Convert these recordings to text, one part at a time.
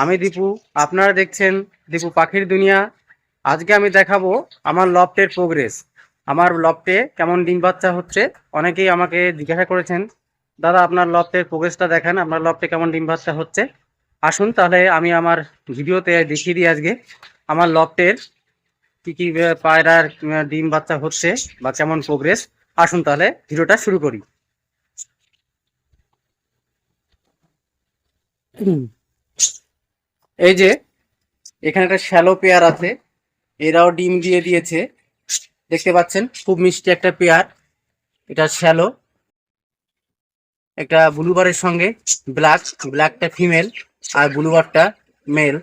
আমি দীপু, আপনারা দেখছেন দীপু পাখির দুনিয়া। আজকে আমি দেখাবো আমার লফটের প্রোগ্রেস আমার লফটে কেমন ডিম বাচ্চা হচ্ছে, অনেকেই আমাকে জিজ্ঞাসা করেছেন, দাদা, আপনার লফটের প্রোগ্রেসটা দেখান, আপনার লফটে কেমন ডিম বাচ্চা হচ্ছে? আসুন তাহলে আমি আমার ভিডিওতে দেখিয়ে দিই আজকে, আমার লফটের কী কী পায়রার ডিম বাচ্চা হচ্ছে বা কেমন প্রোগ্রেস আসুন তাহলে ভিডিওটা শুরু করি। এই যে, এখানে একটা শ্যালো পেয়ার আছে। এরাও ডিম দিয়ে দিয়েছে। দেখতে পাচ্ছেন, খুব মিষ্টি একটা পেয়ার এটা শ্যালো একটা ব্লুবারের সঙ্গে ব্ল্যাক ব্ল্যাকটা ফিমেল আর ব্লুবারটা মেল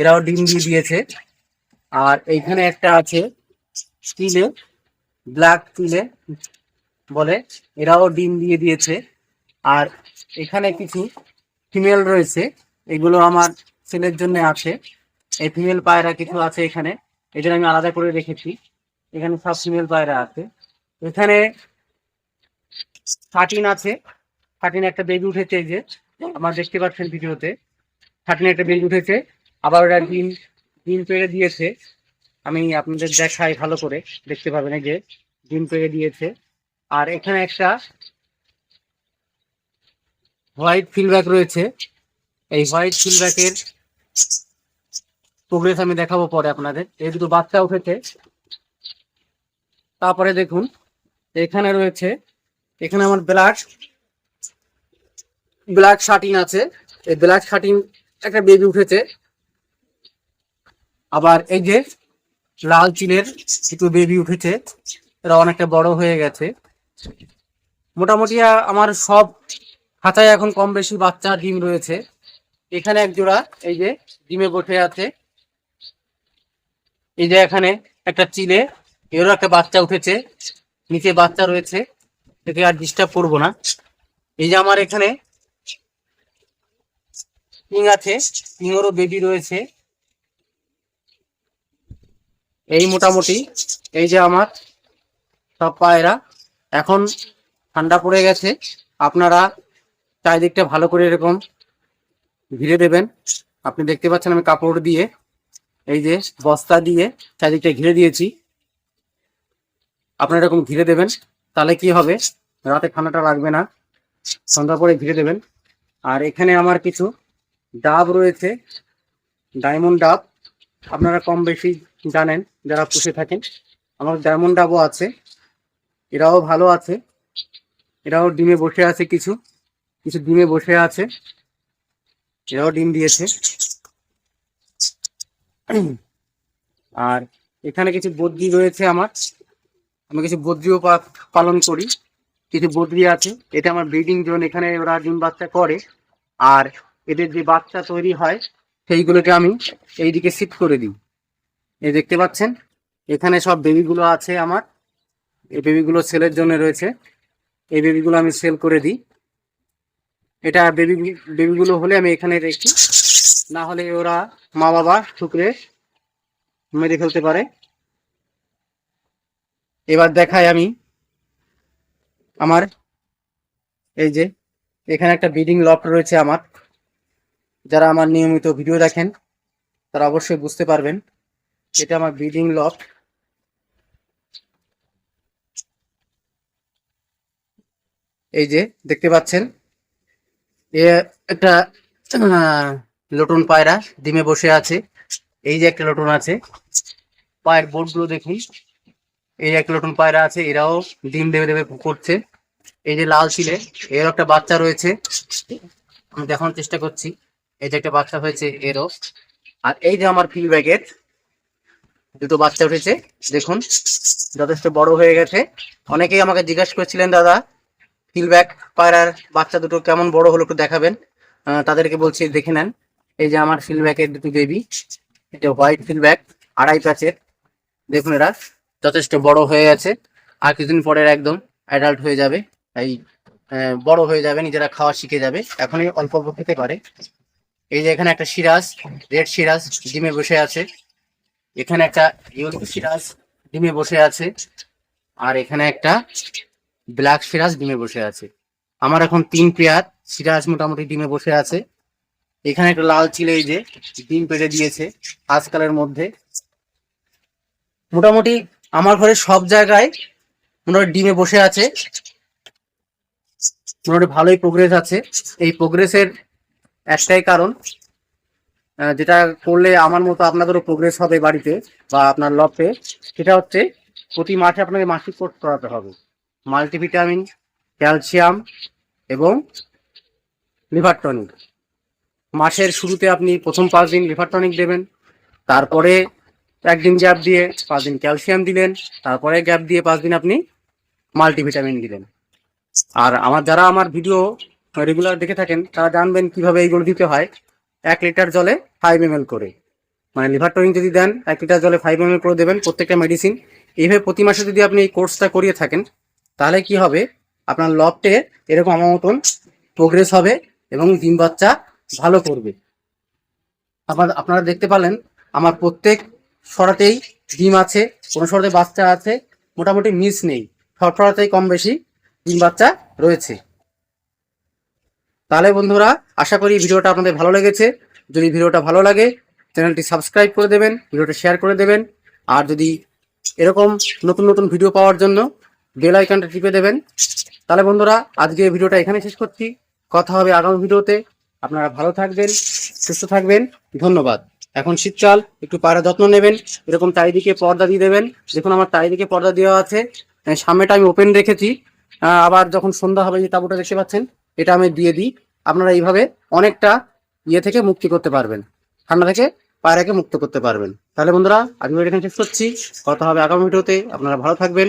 এরাও ডিম দিয়ে দিয়েছে। আর এইখানে একটা আছে, তিলে ব্ল্যাক তিলে বলে। এরাও ডিম দিয়ে দিয়েছে। আর এখানে কিছু ফিমেল রয়েছে। এগুলো আমার ছেলের জন্য আছে। এই ফিমেল পায়রা কিছু আছে এখানে। এই আমি আলাদা করে রেখেছি। এখানে সব ফিমেল পায়রা আছে। এখানে থার্টিন আছে। থার্টিন একটা বেবি উঠেছে এই যে। আমার দেখতে পাচ্ছেন ভিডিওতে। থার্টিন একটা বেবি উঠেছে। আবার ওরা ডিম ডিম পেড়ে দিয়েছে। আমি আপনাদের দেখাই ভালো করে। দেখতে পাবেন এই যে, ডিম পেড়ে দিয়েছে। আর এখানে একটা হোয়াইট ফিলব্যাক রয়েছে। এই হোয়াইট ফিলব্যাকের প্রোগ্রেস আমি দেখাবো পরে আপনাদের। এই দুটো বাচ্চা উঠেছে। তারপরে দেখুন, এখানে রয়েছে, এখানে আমার ব্ল্যাক ব্ল্যাক শার্টিন আছে। এই ব্ল্যাক শার্টিন একটা বেবি উঠেছে। আবার এই যে লাল চিলের কিছু বেবি উঠেছে, এরা অনেকটা বড় হয়ে গেছে। মোটামুটি আমার সব খাঁচায় এখন কম বেশি বাচ্চা ডিম রয়েছে। এখানে এক জোড়া, এই যে ডিমে বসে আছে। এই যে এখানে একটা চিলে, এরও একটা বাচ্চা উঠেছে, নিচে বাচ্চা রয়েছে, একে আর ডিস্টার্ব করব না। এই যে আমার এখানে পিং আছে পিংয়েরও বেবি রয়েছে। এই মোটামুটি, এই যে আমার সব পায়রা, এখন ঠান্ডা পড়ে গেছে। আপনারা চারিদিকটা ভালো করে এরকম ঘিরে দেবেন। আপনি দেখতে পাচ্ছেন আমি কাপড় দিয়ে এই যে বস্তা দিয়ে চারিদিকটা ঘিরে দিয়েছি। আপনারা এরকম ঘিরে দেবেন, তাহলে কি হবে? রাতে ঠান্ডাটা লাগবে না। সন্ধ্যা পরে ঘিরে দেবেন। আর এখানে আমার কিছু ডাব রয়েছে, ডায়মন্ড ডাব। আপনারা কম বেশি জানেন, যারা পুষে থাকেন। আমার ডায়মন্ড ডাবও আছে, এরাও ভালো আছে। এরাও ডিমে বসে আছে কিছু কিছু ডিমে বসে আছে। এরাও ডিম দিয়েছে। আর এখানে কিছু বদ্রি রয়েছে আমার। আমি কিছু বদ্রিও পালন করি। কিছু বদ্রি আছে। এটা আমার ব্রিডিং জোন এখানে ওরা ডিম বাচ্চা করে। আর এদের যে বাচ্চা তৈরি হয়, সেইগুলোকে আমি এইদিকে শিফট করে দিই। এই দেখতে পাচ্ছেন? এখানে সব বেবিগুলো আছে আমার। এই বেবিগুলো সেলের জন্য রয়েছে। এই বেবিগুলো আমি সেল করে দিই। এটা বেবি, বেবিগুলো হলে আমি এখানে রেখি, না হলে ওরা মা বাবা ঠুকরে মেরে ফেলতে পারে। এবার দেখাই আমি আমার, এই যে, এখানে একটা ব্রিডিং লফট রয়েছে আমার। যারা আমার নিয়মিত ভিডিও দেখেন, তারা অবশ্যই বুঝতে পারবেন, এটা আমার ব্রিডিং লফট। এই যে, দেখতে পাচ্ছেন? এ একটা লটন পায়রা ডিমে বসে আছে। এই যে একটা লটন আছে, পায়ের বোর্ডগুলো দেখুন এই যে একটা লটন পায়রা আছে, এরাও ডিম দেবে দেবে করছে। এই যে লাল ছিলে এর একটা বাচ্চা রয়েছে। আমি দেখানোর চেষ্টা করছি। এই যে একটা বাচ্চা হয়েছে, এরও। আর এই যে আমার ফিল ব্যাগের দুটো বাচ্চা উঠেছে, দেখুন, যথেষ্ট বড় হয়ে গেছে। অনেকেই আমাকে জিজ্ঞাসা করছিলেন, দাদা ফিলব্যাক পায়রার বাচ্চা দুটো কেমন বড় হলো একটু দেখাবেন। তাদেরকে বলছি, দেখে নেন। এই যে আমার ফিলব্যাকের দুটো বেবি এটা হোয়াইট ফিলব্যাক আড়াই প্যাচের। দেখুন এরা, যথেষ্ট বড় হয়ে আছে আর কিছুদিন পরে একদম অ্যাডাল্ট হয়ে যাবে। এই বড় হয়ে যাবে, নিজেরা খাওয়া শিখে যাবে। এখনই অল্প অল্প খেতে পারে। এই যে এখানে একটা সিরাজ রেড সিরাজ ডিমে বসে আছে। এখানে একটা ইয়েলো সিরাজ ডিমে বসে আছে। আর এখানে একটা ব্ল্যাক সিরাজ ডিমে বসে আছে। আমার এখন তিন পেয়ার সিরাজ মোটামুটি ডিমে বসে আছে। এখানে একটা লাল চিলে এই যে, ডিম পেড়ে দিয়েছে আজকালের মধ্যে। মোটামুটি আমার ঘরে সব জায়গায় মোটামুটি ডিমে বসে আছে। মোটামুটি ভালোই প্রোগ্রেস আছে। এই প্রোগ্রেসের একটাই কারণ যেটা করলে আমার মতো আপনাদেরও প্রোগ্রেস হবে বাড়িতে বা আপনার লফে সেটা হচ্ছে প্রতি মাসে আপনাকে মাসিক কোর্স করাতে হবে। মাল্টিভিটামিন, ক্যালসিয়াম এবং লিভার টনিক। মাসের শুরুতে আপনি প্রথম পাঁচ দিন লিভার টনিক দেবেন, তারপরে একদিন গ্যাপ দিয়ে পাঁচ দিন ক্যালসিয়াম দিলেন, তারপরে গ্যাপ দিয়ে পাঁচ দিন আপনি মাল্টিভিটামিন দিলেন। আর আমার যারা আমার ভিডিও রেগুলার দেখে থাকেন, তারা জানবেন কীভাবে এইগুলো দিতে হয় এক লিটার জলে ফাইভ এম করে। মানে লিভার টনিক যদি দেন, এক লিটার জলে ফাইভ এম করে দেবেন প্রত্যেকটা মেডিসিন এইভাবে প্রতি মাসে যদি আপনি এই কোর্সটা করিয়ে থাকেন তাহলে কি হবে? আপনার লফটে এরকম আমার মতন প্রোগ্রেস হবে এবং ডিম বাচ্চা ভালো করবে। আপনার আপনারা দেখতে পারলেন, আমার প্রত্যেক সরাতেই ডিম আছে, কোনো সরাতে বাচ্চা আছে, মোটামুটি মিস নেই। সব সরাতেই কম বেশি ডিম বাচ্চা রয়েছে। তাহলে বন্ধুরা, আশা করি ভিডিওটা আপনাদের ভালো লেগেছে। যদি ভিডিওটা ভালো লাগে, চ্যানেলটি সাবস্ক্রাইব করে দেবেন, ভিডিওটা শেয়ার করে দেবেন। আর যদি এরকম নতুন নতুন ভিডিও পাওয়ার জন্য বেল আইকনটা টিপে দেবেন। তাহলে বন্ধুরা, আজকে ভিডিওটা এখানে শেষ করছি। কথা হবে আগামী ভিডিওতে। আপনারা ভালো থাকবেন, সুস্থ থাকবেন। ধন্যবাদ। এখন শীতকাল, একটু পায়রা যত্ন নেবেন। এরকম চারিদিকে পর্দা দিয়ে দেবেন। দেখুন আমার চারিদিকে পর্দা দেওয়া আছে। সামনেটা আমি ওপেন রেখেছি। আবার যখন সন্ধ্যা হবে যে তাঁবুটা দেখতে পাচ্ছেন, এটা আমি দিয়ে দিই। আপনারা এইভাবে অনেকটা ইয়ে থেকে মুক্তি করতে পারবেন। ঠান্ডা থেকে পায়রাকে মুক্ত করতে পারবেন। তাহলে বন্ধুরা আজকে এখানে শেষ করছি। কথা হবে আগামী ভিডিওতে। আপনারা ভালো থাকবেন।